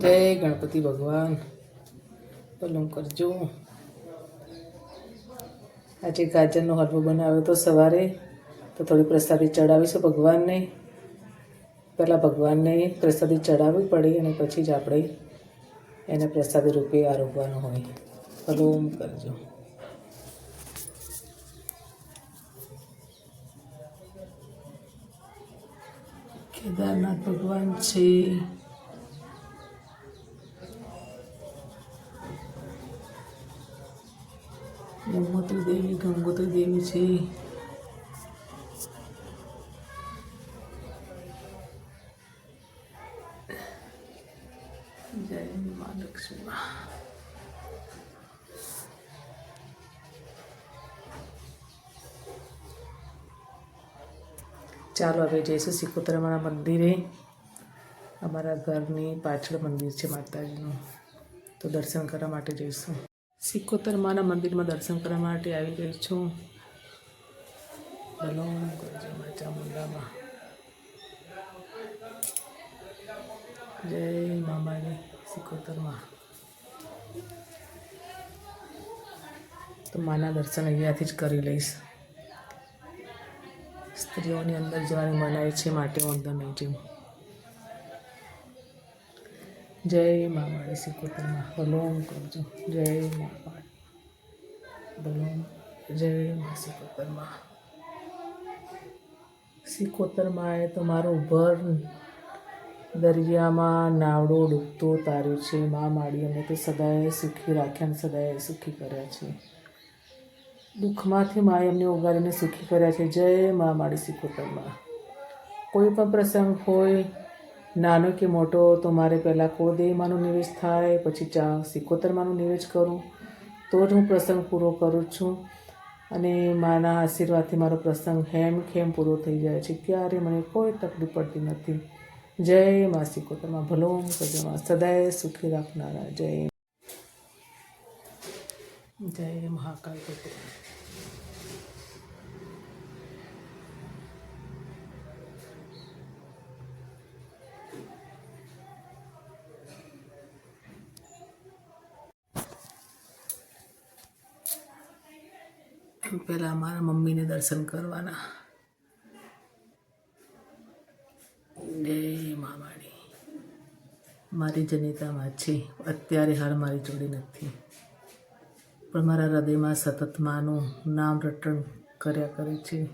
ગણપતિ ભગવાન. ભલું કરજો આજે ગાજરનો હલવો બનાવ્યો તો સવારે તો થોડી પ્રસાદી ચડાવીશું ભગવાનને. પહેલાં ભગવાનને પ્રસાદી ચડાવવી પડે અને પછી જ આપણે એને પ્રસાદી રૂપે આરોગવાનું હોય. ભલું કરજો કેદારનાથ ભગવાન છે. ગંગોત્રી દેવી છે. જય મા લક્ષ્મી ચાલો હવે જઈશું સિકોતરમાના મંદિરે. અમારા ઘરની પાછળ મંદિર છે માતાજીનું. તો દર્શન કરવા માટે જઈશું. સિકોતરમાના મંદિરમાં દર્શન કરવા માટે આવી ગઈ છું. ભલો કરજો મા ચામુંડામાં જય મામાની સિકોતરમાં તો માના દર્શન અહીંયાથી જ કરી લઈશ સ્ત્રીઓની અંદર જવાની મનાય છે માટે હું અંદર નહીં જઉં જય મા માળી સિકોતરમાં ભલોમ કરજો જય મા માળી જય મા સિકોતરમાં સિકોતરમાં એ તો મારું ભર દરિયામાં નાવડો ડૂબતો તાર્યો છે. મા માડી અમે તો સદાય સુખી રાખ્યા અને સદાય સુખી કર્યા છે. દુઃખમાંથી માએ એમને ઉગાડીને સુખી કર્યા છે. જય મા માડી સિકોતરમાં. કોઈ પણ પ્રસંગ હોય, નાનો કે મોટો, તો મારે પહેલાં કુળદેવીમાંનો નિવેશ થાય, પછી ચા સિકોતરમાંનો નિવેશ કરું. તો જ હું પ્રસંગ પૂરો કરું છું. અને માના આશીર્વાદથી મારો પ્રસંગ હેમ ખેમ પૂરો થઈ જાય છે. ક્યારે મને કોઈ તકલીફ પડતી નથી. જય મા સિકોતરમાં. ભલોમ કરજો સદાય સુખી રાખનારા. જય. જય મહાકાલ પહેલાં મારા મમ્મીને દર્શન કરવાના. જય માવાણી મારી જનિતામાં છે. અત્યારે હાલ મારી જોડે નથી. પણ મારા હૃદયમાં સતત માનું નામ રટણ કર્યા કરે છે.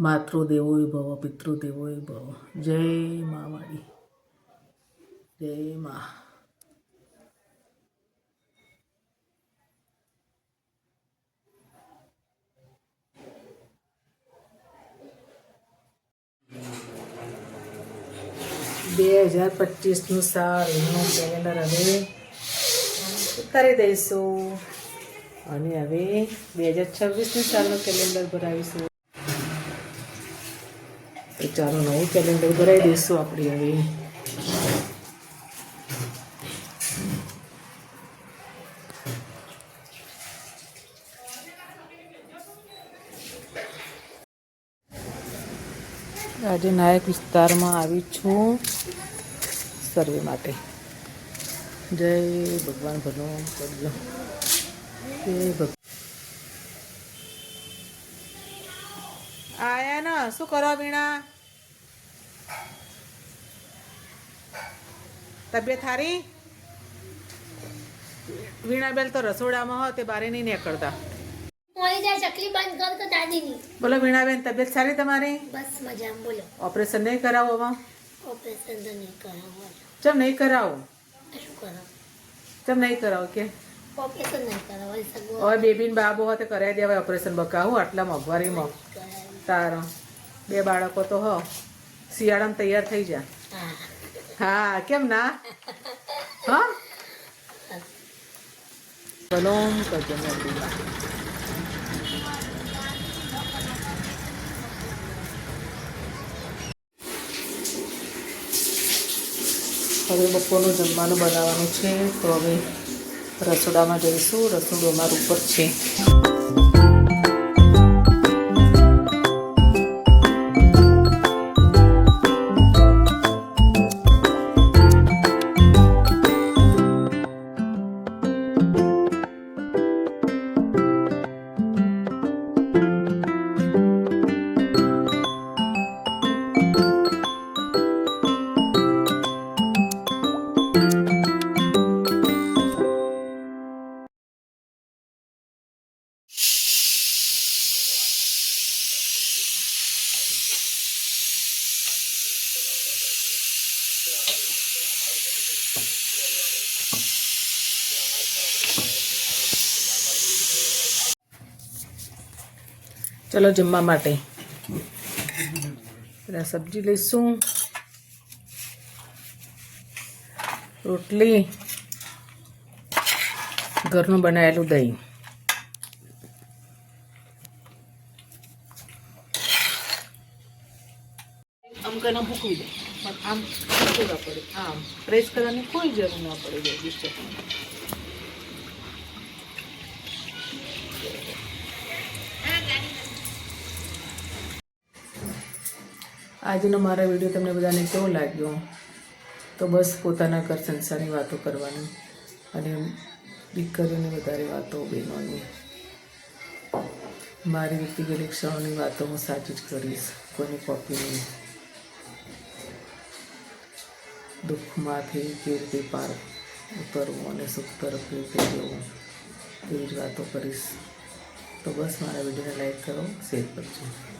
માતૃ દેવોય ભવ પિતૃ દેવોય ભવ. જય મા માડી જય મા. બે હજાર પચીસનું સાલનું કેલેન્ડર હવે ઉતારી દઈશું. અને હવે બે હજાર છવ્વીસનું સાલનું કેલેન્ડર ભરાવીશું. ચાલો નવું કેલેન્ડર ભરાવી દઈશું આપણે હવે. આજે નાયક વિસ્તારમાં આવી છું સર્વે માટે. જય ભગવાન ભગવાન કરજો જય ભગવાન આયા ને, શું કરો વીણા? તબિયત સારી? વીણાબેલ તો રસોડામાં હો તે બારે નહીં નીકળતા. બોલો વીણાબેન તબિયત સારી તમારી? બસ મજામાં બોલો. ઓપરેશન નહીં કરાવો ઓપરેશન તો નહીં કરાવો ચમ નહીં કરાવો? શું કરાવો ચમ નહીં કરાવો કે? ઓપરેશન નહીં કરાવો સગવો હવે બેબીન બાબો હાથે કરાવી દેવાય ઓપરેશન બકાવું આટલા મોંઘવારીમાં. તારો. બે બાળકો તો હો શિયાળામાં તૈયાર થઈ જા. હા. કેમ ના? હા? બલોમ કરજો હવે બપોરનું જમવાનું બનાવવાનું છે. તો હવે રસોડામાં જઈશું. રસોડું અમારું ઉપર છે. ચલો જમવા માટે. પેલા સબ્જી લઈશું. રોટલી. ઘરનું બનાવેલું દહીં. આમ કરીને મૂકવી દે. પણ આમ મૂકવા પડે. આમ. પ્રેસ કરવાની કોઈ જરૂર ના પડે ડિસ્ટર્બ આજનો મારો વીડિયો તમને બધાને કેવો લાગ્યો? તો બસ પોતાના ઘર સંસારની વાતો કરવાની અને દીકરીઓની વધારે વાતો, બહેનોની. મારી ગયેલી ક્ષણોની વાતો હું સાચી જ કરીશ, કોઈની કોપી નહીં. દુઃખમાંથી કેવી રીતે પાર ઉતરવું અને સુખ તરફ રીતે જવું તેવી જ વાતો કરીશ. તો બસ મારા વિડીયોને લાઈક કરો, શેર કરજો.